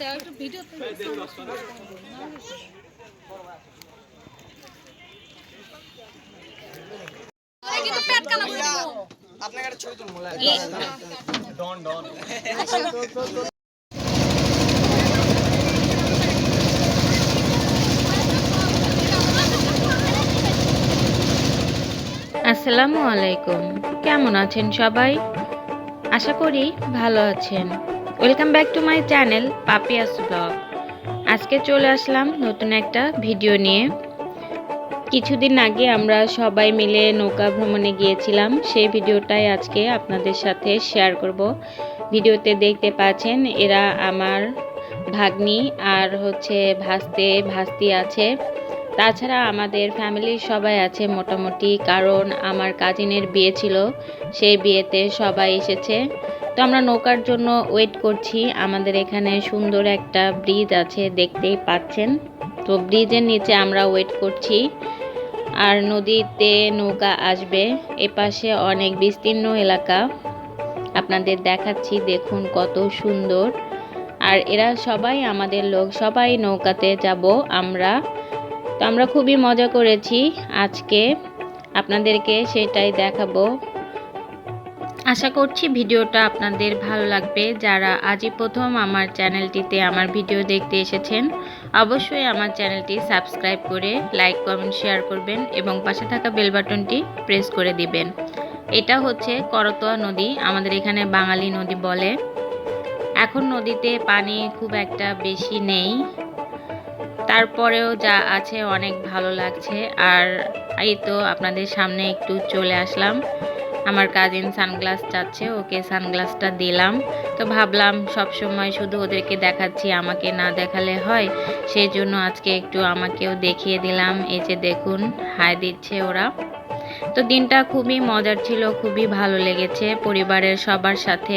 দেওয়া একটু ভিডিও কিন্তু পেট কানা করে দেবো। আপনাকে একটা ছবি তুলবো আসসালামু আলাইকুম। কেমন আছেন সবাই? আশা করি ভালো আছেন। Welcome back to my channel Papiya's blog আজকে চলে আসলাম নতুন একটা ভিডিও নিয়ে। কিছুদিন আগে আমরা সবাই মিলে নৌকা ভ্রমণে গিয়েছিলাম। সেই ভিডিওটাই আজকে আপনাদের সাথে শেয়ার করব। ভিডিওতে দেখতে পাচ্ছেন, এরা আমার ভাগ্নি আর হচ্ছে ভাস্তে, ভাস্তি আছে। তাছাড়া আমাদের ফ্যামিলির সবাই আছে মোটামুটি, কারণ আমার কাজিনের বিয়ে ছিল। সেই বিয়েতে সবাই এসেছে। তো আমরা নৌকার জন্য ওয়েট করছি। আমাদের এখানে সুন্দর একটা ব্রিজ আছে, দেখতেই পাচ্ছেন। তো ব্রিজের নিচে আমরা ওয়েট করছি। আর নদীতে নৌকা আসবে। এপাশে অনেক বিস্তীর্ণ এলাকা। আপনাদের দেখাচ্ছি, দেখুন কত সুন্দর। আর এরা সবাই আমাদের লোক, সবাই নৌকাতে যাব আমরা। তো আমরা খুবই মজা করেছি। আজকে আপনাদেরকে সেটাই দেখাবো। আশা করছি ভিডিওটা আপনাদের ভালো লাগবে। যারা আজই প্রথম আমার চ্যানেলটিতে আমার ভিডিও দেখতে এসেছেন, অবশ্যই আমার চ্যানেলটি সাবস্ক্রাইব করে লাইক, কমেন্ট, শেয়ার করবেন এবং পাশে থাকা বেল বাটনটি প্রেস করে দিবেন। এটা হচ্ছে করতোয়া নদী, আমাদের এখানে বাঙালি নদী বলে। এখন নদীতে পানি খুব একটা বেশি নেই। তারপরেও যা আছে অনেক ভালো লাগছে। আর এই তো আপনাদের সামনে একটু চলে আসলাম। আমার কাজিন সানগ্লাস চাচ্ছে, ওকে সানগ্লাসটা দিলাম। তো ভাবলাম সব সময় শুধু ওদেরকে দেখাচ্ছি, আমাকে না দেখালে হয়। সেই জন্য আজকে একটু আমাকেও দেখিয়ে দিলাম। এই যে দেখুন হাই দিচ্ছে ওরা। তো দিনটা খুবই মজার ছিল, খুবই ভালো লেগেছে। পরিবারের সবার সাথে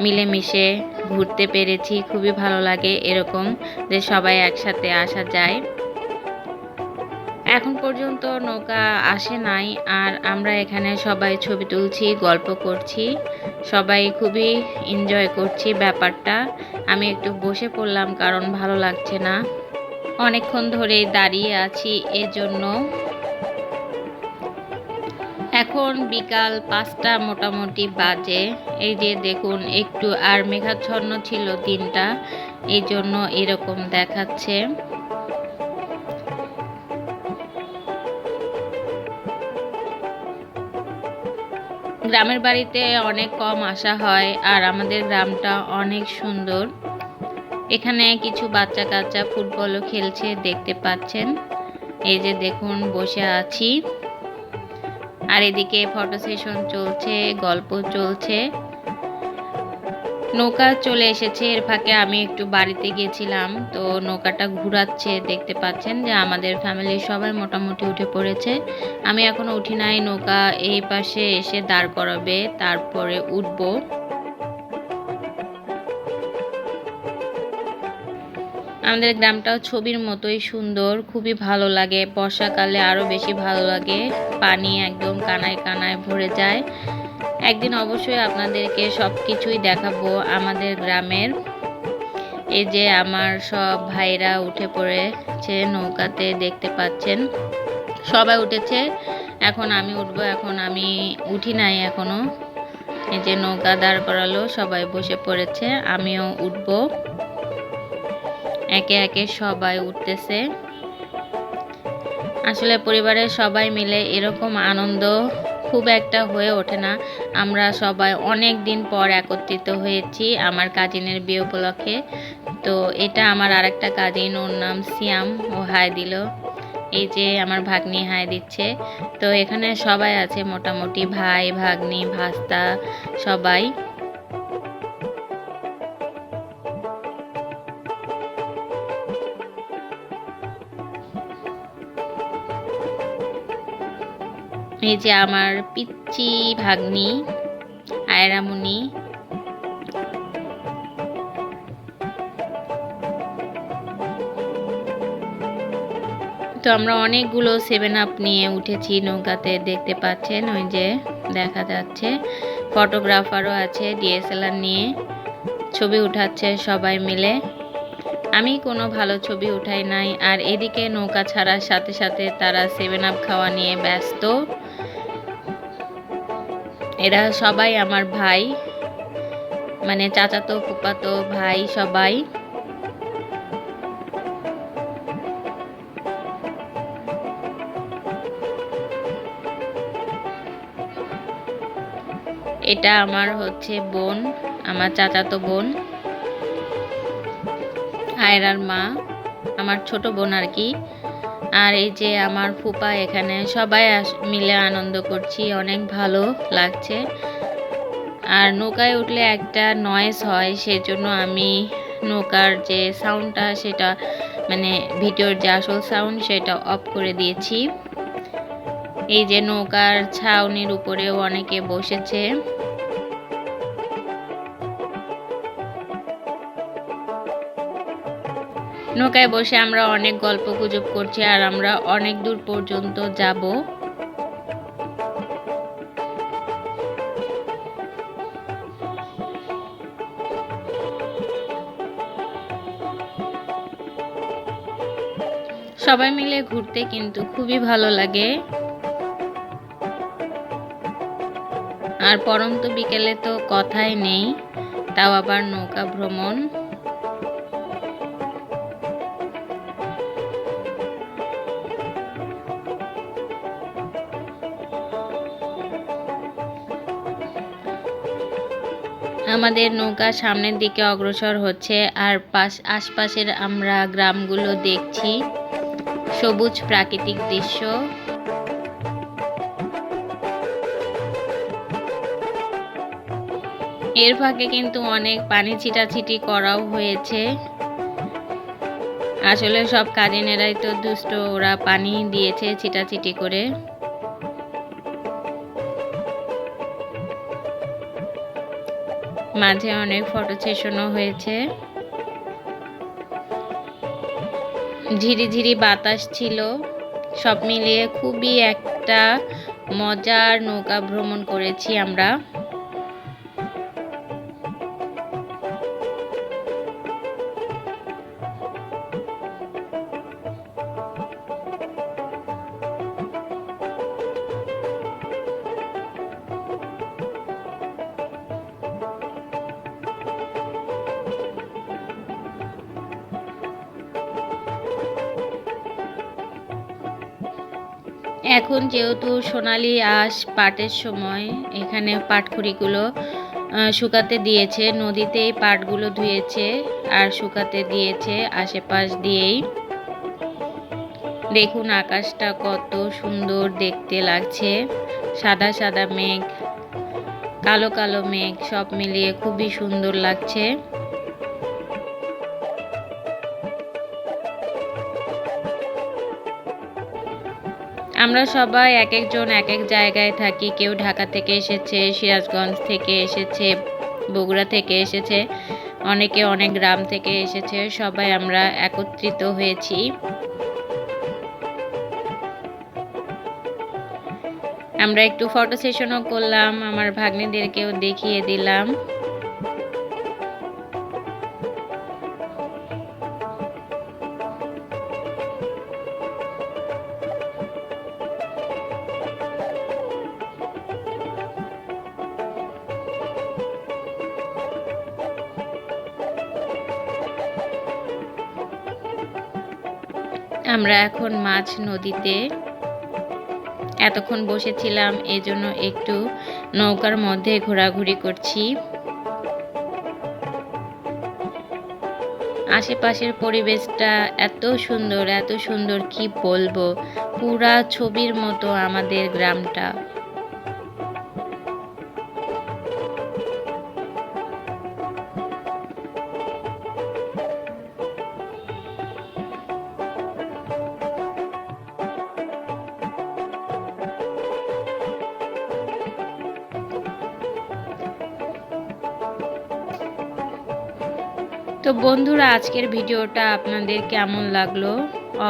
মিলেমিশে ঘুরতে পেরেছি, খুবই ভালো লাগে এরকম যে সবাই একসাথে আসা যায়। এখন পর্যন্ত নৌকা আসে নাই আর আমরা এখানে সবাই ছবি তুলছি, গল্প করছি। সবাই খুবই এনজয় করছি ব্যাপারটা। আমি একটু বসে পড়লাম কারণ ভালো লাগছে না। অনেকক্ষণ ধরে দাঁড়িয়ে আছি এজন্য। এখন বিকাল পাঁচটা মোটামুটি বাজে। এই যে দেখুন, একটু আর মেঘাচ্ছন্ন ছিল দিনটা। এই জন্য এরকম দেখাচ্ছে। গ্রামের বাড়িতে অনেক কম আসা হয় আর আমাদের গ্রামটা অনেক সুন্দর। এখানে কিছু বাচ্চা কাচ্চা ফুটবলও খেলছে, দেখতে পাচ্ছেন। এই যে দেখুন, বসে আছি। আর এদিকে ফটো সেশন চলছে, গল্প চলছে। নৌকা চলে এসেছে, এর ফাঁকে আমি একটু বাড়িতে গেছিলাম তো নৌকাটা ঘুরাচ্ছে, দেখতে পাচ্ছেন যে আমাদের ফ্যামিলির সবাই মোটামুটি উঠে পড়েছে। আমি এখনও উঠি নাই, নৌকা এই পাশে এসে দাঁড় করাবে, তারপরে উঠবো। আমাদের গ্রামটাও ছবির মতোই সুন্দর, খুবই ভালো লাগে। বর্ষাকালে আরও বেশি ভালো লাগে, পানি একদম কানায় কানায় ভরে যায়। একদিন অবশ্যই আপনাদেরকে সব কিছুই দেখাবো আমাদের গ্রামের। এই যে আমার সব ভাইরা উঠে পড়েছে নৌকাতে, দেখতে পাচ্ছেন? সবাই উঠেছে। এখন আমি উঠবো, এখন আমি উঠি নাই এখনও এই যে নৌকা দাঁড় করালো, সবাই বসে পড়েছে, আমিও উঠবো। একে একে সবাই উঠতেছে। আসলে পরিবারের সবাই মিলে এরকম আনন্দ খুব একটা হয়ে ওঠে না। আমরা সবাই অনেক দিন পর একত্রিত হয়েছি আমার কাজিনের বিয়ে উপলক্ষে। তো এটা আমার আরেকটা কাজিন ওর নাম সিয়াম, ও হাই দিল। এই যে আমার ভাগ্নি হাই দিচ্ছে। তো এখানে সবাই আছে মোটামুটি, ভাই, ভাগ্নি, ভাস্তা, সবাই। এই যে আমার পিচ্চি ভাগ্নি, আয়রামুনি। তো আমরা অনেকগুলো সেভেন আপ নিয়ে উঠেছি নৌকাতে, দেখতে পাচ্ছেন? ওই যে দেখা যাচ্ছে। ফটোগ্রাফারও আছে ডিএসএলআর নিয়ে। ছবি উঠাচ্ছে সবাই মিলে। আমি কোনো ভালো ছবি উঠাই নাই। আর এদিকে নৌকা ছাড়ার সাথে সাথে তারা সেভেন আপ খাওয়া নিয়ে ব্যস্ত। এরা সবাই আমার ভাই মানে চাচাতো ফুপাতো ভাই সবাই। এটা আমার হচ্ছে বোন, আমার চাচাতো বোন, আয়রার মা, আমার ছোট বোন আর কি। আর এই যে আমার ফুপা এখানে সবাই মিলে আনন্দ করছি, অনেক ভালো লাগছে। আর নৌকায় উঠলে একটা নয়েজ হয়, সেজন্য আমি নৌকার যে সাউন্ডটা সেটা মানে ভিডিওর যে আসল সাউন্ড সেটা অফ করে দিয়েছি। এই যে নৌকার ছাউনির উপরেও অনেকে বসেছে। নৌকায় বসে আমরা অনেক গল্প গুজব করছি আর আমরা অনেক দূর পর্যন্ত যাব। সবাই মিলে ঘুরতে কিন্তু খুবই ভালো লাগে। আর পরন্ত বিকেলে তো কথাই নেই, তাও আবার নৌকা ভ্রমণ। আমাদের নৌকা সামনের দিকে অগ্রসর হচ্ছে আর পাশ আশপাশের আমরা গ্রামগুলো দেখছি। সবুজ প্রাকৃতিক দৃশ্য। এর ফাঁকে কিন্তু অনেক পানি ছিটাছিটি করাও হয়েছে। আসলে সব কাজিনেরাই তো দুষ্ট, ওরা পানি দিয়েছে ছিটাছিটি করে। মাঝে অনেক ফটো সেশনও হয়েছে। ঝিরিঝিরি বাতাস ছিল। সব মিলিয়ে খুবই একটা মজার নৌকা ভ্রমণ করেছি আমরা। এখন যেহেতু সোনালি আঁশ পাটের সময়, এখানে পাটখড়িগুলো শুকাতে দিয়েছে, নদীতেই পাটগুলো ধুয়েছে আর শুকাতে দিয়েছে আশেপাশ দিয়েই। দেখুন আকাশটা কত সুন্দর দেখতে লাগছে, সাদা সাদা মেঘ, কালো কালো মেঘ, সব মিলিয়ে খুবই সুন্দর লাগছে। আমরা সবাই এক একজন এক এক জায়গায় থাকি। কেউ ঢাকা থেকে এসেছে, সিরাজগঞ্জ থেকে এসেছে, বগুড়া থেকে এসেছে, অনেকে অনেক গ্রাম থেকে এসেছে, সবাই আমরা একত্রিত হয়েছি। আমরা একটু ফটো সেশনও করলাম, আমার ভাগ্নিদেরকেও দেখিয়ে দিলাম। আমরা এখন মাছ নদীতে এতক্ষণ বসেছিলাম, এজন্য একটু নৌকার মধ্যে ঘোরাঘুরি করছি। আশেপাশের পরিবেশটা এত সুন্দর এত সুন্দর, কি বলব? পুরা ছবির মতো আমাদের গ্রামটা। তো বন্ধুরা, আজকের ভিডিওটা আপনাদের কেমন লাগল?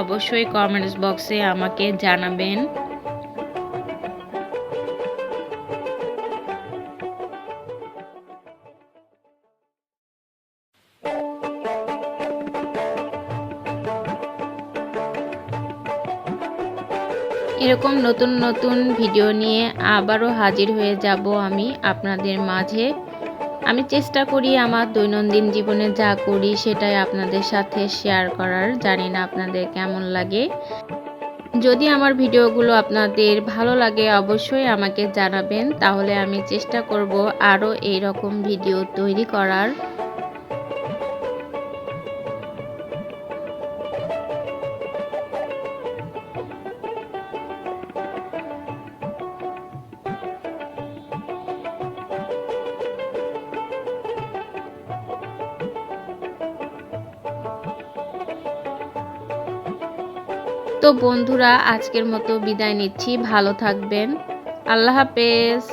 অবশ্যই কমেন্টস বক্সে আমাকে জানাবেন। এরকম নতুন নতুন ভিডিও নিয়ে আবারও হাজির হয়ে যাব আমি আপনাদের মাঝে। আমি চেষ্টা করি আমার দৈনন্দিন জীবনে যা করি সেটাই আপনাদের সাথে শেয়ার করার। জানি না আপনাদের কেমন লাগে। যদি আমার ভিডিওগুলো আপনাদের ভালো লাগে, অবশ্যই আমাকে জানাবেন। তাহলে আমি চেষ্টা করব আরও এই রকম ভিডিও তৈরি করার। তো বন্ধুরা আজকের মতো বিদায় নিচ্ছি। ভালো থাকবেন। আল্লাহ হাফেজ।